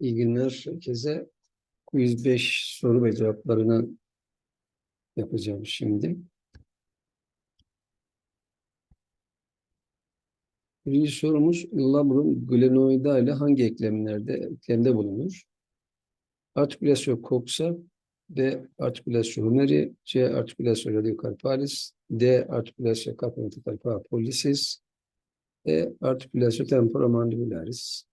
İyi günler herkese. 105 soru ve cevaplarını yapacağım şimdi. Birinci sorumuz labrum glenoida ile hangi eklemlerde eklemde bulunur? Artikülasyon coxa, B. Artikülasyon humeri, C. Artikülasyon radiocarpalis, D. Artikülasyon carpometacarpa pollicis, E. Artikülasyon temporomandibularis.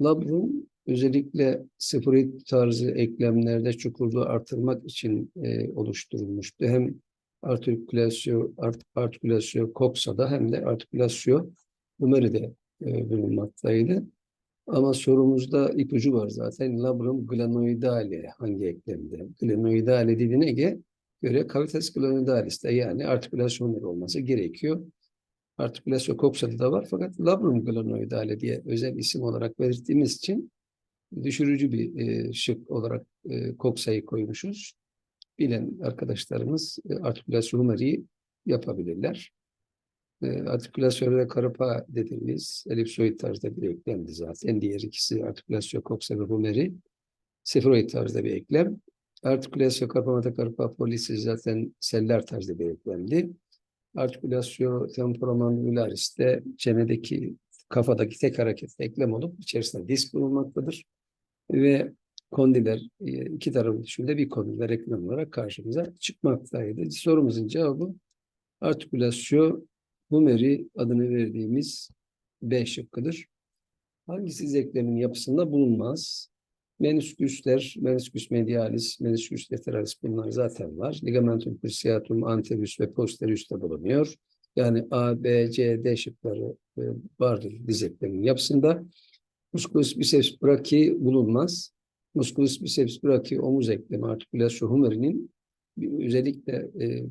Labrum özellikle sıfıroid tarzı eklemlerde çukurluğu artırmak için e, oluşturulmuştu. Hem artikülasyon, art, artikülasyon coxa'da hem de artikülasyon humeri'de e, bulunmaktaydı. Ama sorumuzda ipucu var zaten. Labrum glenoidale hangi eklemde? Glenoidale dediğine ge- göre cavitas glenoidalis'te yani artikülasyon olması gerekiyor. Artikülasyon coxa'da da var fakat labrum glenoidale diye özel isim olarak belirttiğimiz için düşürücü bir e, şık olarak e, coxa'yı koymuşuz. Bilen arkadaşlarımız e, artikülasyon humeri'yi yapabilirler. E, artikülasyon ve karapa dediğimiz elipsoid tarzda bir eklemdi zaten. Diğer ikisi artikülasyon coxa ve humeri seferoid tarzda bir eklem. Artikülasyon karpamata karpa polisi zaten seller tarzda bir eklemdi. Artikülasyon temporomandibularis de çenedeki kafadaki tek hareketli eklem olup içerisinde disk bulunmaktadır. Ve kondiler e, iki tarafın dışında bir kondiler eklem olarak karşımıza çıkmaktaydı. Sorumuzun cevabı artikülasyon humeri adını verdiğimiz B şıkkıdır. Hangisi eklemin yapısında bulunmaz? Menisküsler, menisküs medialis, menisküs lateralis bunlar zaten var. Ligamentum cruciatum anterius ve posterius'ta bulunuyor. Yani A, B, C, D şıkları e, vardır diz ekleminin yapısında. Musculus biceps brachii bulunmaz. Musculus biceps brachii omuz eklemi artikülasyon humerinin özellikle e,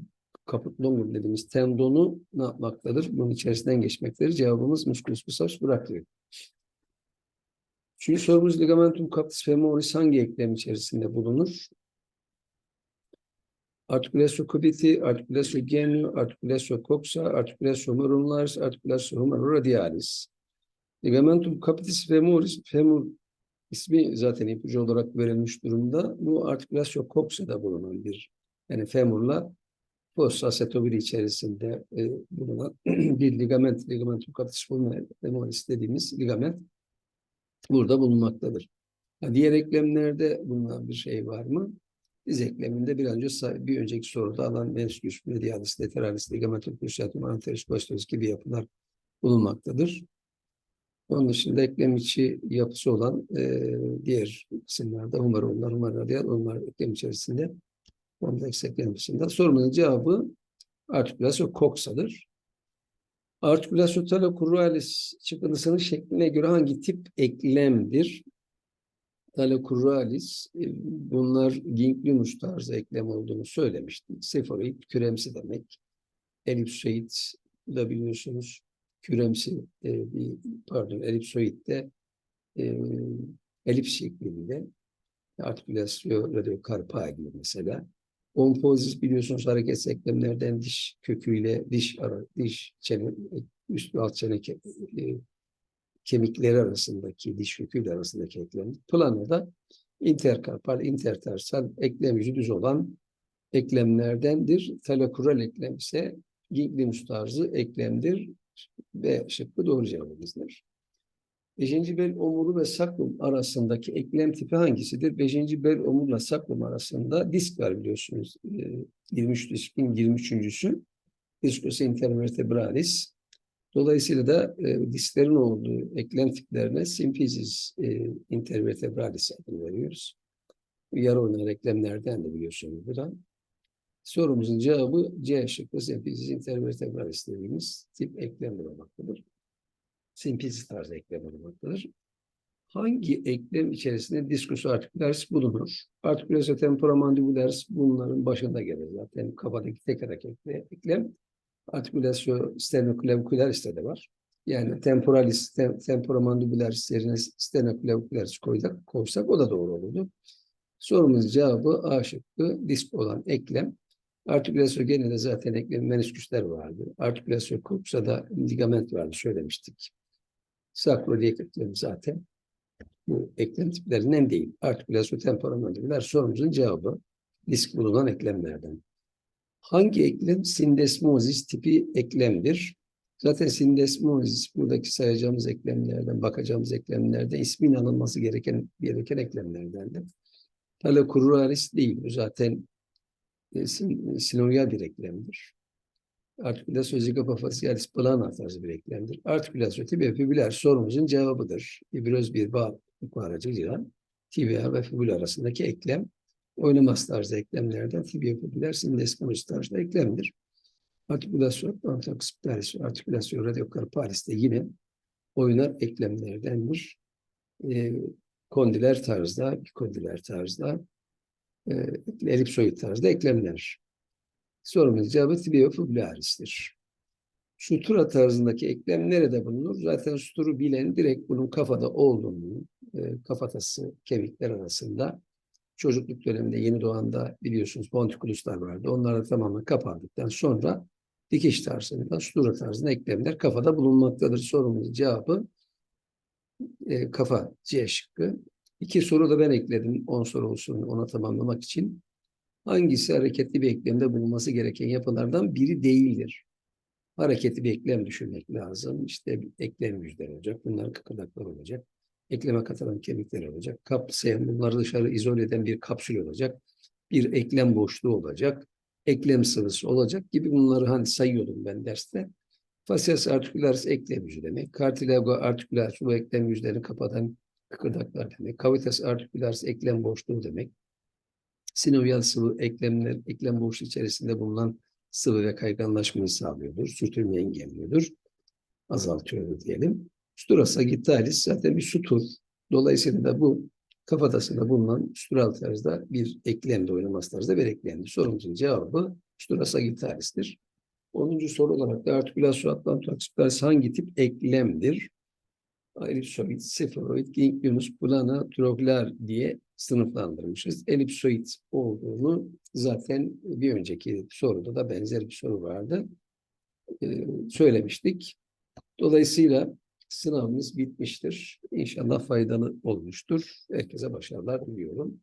kaput longum dediğimiz tendonu ne yapmaktadır? Bunun içerisinden geçmektedir. Cevabımız musculus biceps brachii. Üçüncü sorumuz ligamentum captis femoris hangi eklem içerisinde bulunur? Artikülasyon cubiti, artikülasyon genu, artikülasyon coxa, artikülasyon humerularis, artikülasyon humeroradialis. Ligamentum capitis femoris, femur ismi zaten ipucu olarak verilmiş durumda. Bu artikülasyon coxa'da bulunan bir yani femurla post asetobili içerisinde e, bulunan bir ligament, ligamentum capitis femoris dediğimiz ligament burada bulunmaktadır. Ha, diğer eklemlerde bulunan bir şey var mı? Diz ekleminde bir önce bir önceki soruda alan meniscus, medialis, lateralis, ligamentum cruciatum, anterius posterius gibi yapılar bulunmaktadır. Onun dışında eklem içi yapısı olan e, diğer kısımlarda humerollar, humeradial onlar eklem içerisinde kompleks eklem yapısında. Sorunun cevabı artikülasyon coxa'dır. Artikülasyon talocruralis çıkıntısının şekline göre hangi tip eklemdir? Talocruralis, e, bunlar ginglimus tarzı eklem olduğunu söylemiştim. Sefoid, küremsi demek. Elipsoid da biliyorsunuz küremsi e, bir pardon elipsoid de e, elips şeklinde artikülasyon radyokarpa gibi mesela. Onfozis biliyorsunuz hareket eklemlerden diş köküyle diş ara, diş çene, üst ve alt çene ke, e, kemikleri arasındaki diş köküyle arasındaki eklem. Planoda interkarpal, intertarsal eklem düz olan eklemlerdendir. Talokrural eklem ise ginglimus tarzı eklemdir. B şıkkı doğru cevabımızdır. Beşinci bel omuru ve sakrum arasındaki eklem tipi hangisidir? Beşinci bel omurla sakrum arasında disk var biliyorsunuz. Ee, 23 diskin 23.sü. Discus intervertebralis. Dolayısıyla da e, disklerin olduğu eklem tiplerine symphysis e, intervertebralis adını veriyoruz. Yarı oynayan eklemlerden de biliyorsunuz buradan. Sorumuzun cevabı C şıkkı symphysis intervertebralis dediğimiz tip eklem bulunmaktadır. Symphysis tarzı eklem bulunmaktadır. Hangi eklem içerisinde diskus articularis bulunur? Articulasio temporomandibularis bunların başında gelir zaten kafadaki tek hareketli eklem. Articulasio sternoclavicularis'te de var. Yani temporalis, tem, temporomandibularis yerine sternoclavicularis koysak, koysak o da doğru olurdu. Sorumuzun cevabı A şıkkı disk olan eklem. Artikülasyon genelde zaten eklem menisküsler vardı. Artikülasyon coxa'da ligament vardı söylemiştik. Sakroiliak eklem zaten bu eklem tiplerinden değil. Artikülasyon temporamandibular sorumuzun cevabı disk bulunan eklemlerden. Hangi eklem sindesmozis tipi eklemdir? Zaten sindesmozis buradaki sayacağımız eklemlerden, bakacağımız eklemlerden ismin alınması gereken gereken eklemlerdendir. Talocruralis değil. Bu zaten sinovial bir eklemdir. Artikülasyon zigopafacialis plana tarzı bir eklemdir. Artikülasyon tibia fibüler sorumuzun cevabıdır. Fibroz bir bağ aracılığıyla tibia ve fibül arasındaki eklem oynaması tarzı eklemlerden tibia fibüler sindesmozis tarzı eklemdir. Artikülasyon, antaksiptalis, artikülasyon radyokarpalis de yine oynar eklemlerdendir. E, kondiler tarzda, kondiler tarzda, e, elipsoid tarzda eklemler. Sorumuz cevabı tibiofibularis'tir. Sutura tarzındaki eklem nerede bulunur? Zaten suturu bilen direkt bunun kafada olduğunu, e, kafatası kemikler arasında çocukluk döneminde yeni doğanda biliyorsunuz pontiküluslar vardı. Onlar da tamamen kapandıktan sonra dikiş tarzında, sutura tarzında eklemler kafada bulunmaktadır. Sorumuzun cevabı e, kafa C şıkkı. İki soru da ben ekledim. 10 soru olsun ona tamamlamak için. Hangisi hareketli bir eklemde bulunması gereken yapılardan biri değildir? Hareketli bir eklem düşünmek lazım. İşte eklem yüzleri olacak. Bunlar kıkırdaklar olacak. Ekleme katılan kemikler olacak. Kapsayan, bunları dışarı izole eden bir kapsül olacak. Bir eklem boşluğu olacak. Eklem sıvısı olacak gibi bunları hani sayıyordum ben derste. Facias articularis eklem yüzü demek. Cartilago articularis bu eklem yüzlerini kapatan kıkırdaklar demek. Cavitas articularis eklem boşluğu demek. Sinovial sıvı eklemler, eklem boşluğu içerisinde bulunan sıvı ve kayganlaşmayı sağlıyordur. Sürtünmeyi engelliyordur. Azaltıyordur diyelim. Stura sagittalis zaten bir sutur. Dolayısıyla da bu kafatasında bulunan stural tarzda bir eklemde oynaması tarzda bir eklemdir. Sorumuzun cevabı stura sagittalis'tir. 10. soru olarak da artikülasyon atlantoaksiptalis hangi tip eklemdir? Elipsoid, seferoid, ganglionus, plana, troklar diye sınıflandırmışız. Elipsoid olduğunu zaten bir önceki soruda da benzer bir soru vardı. Ee, söylemiştik. Dolayısıyla sınavımız bitmiştir. İnşallah faydalı olmuştur. Herkese başarılar diliyorum.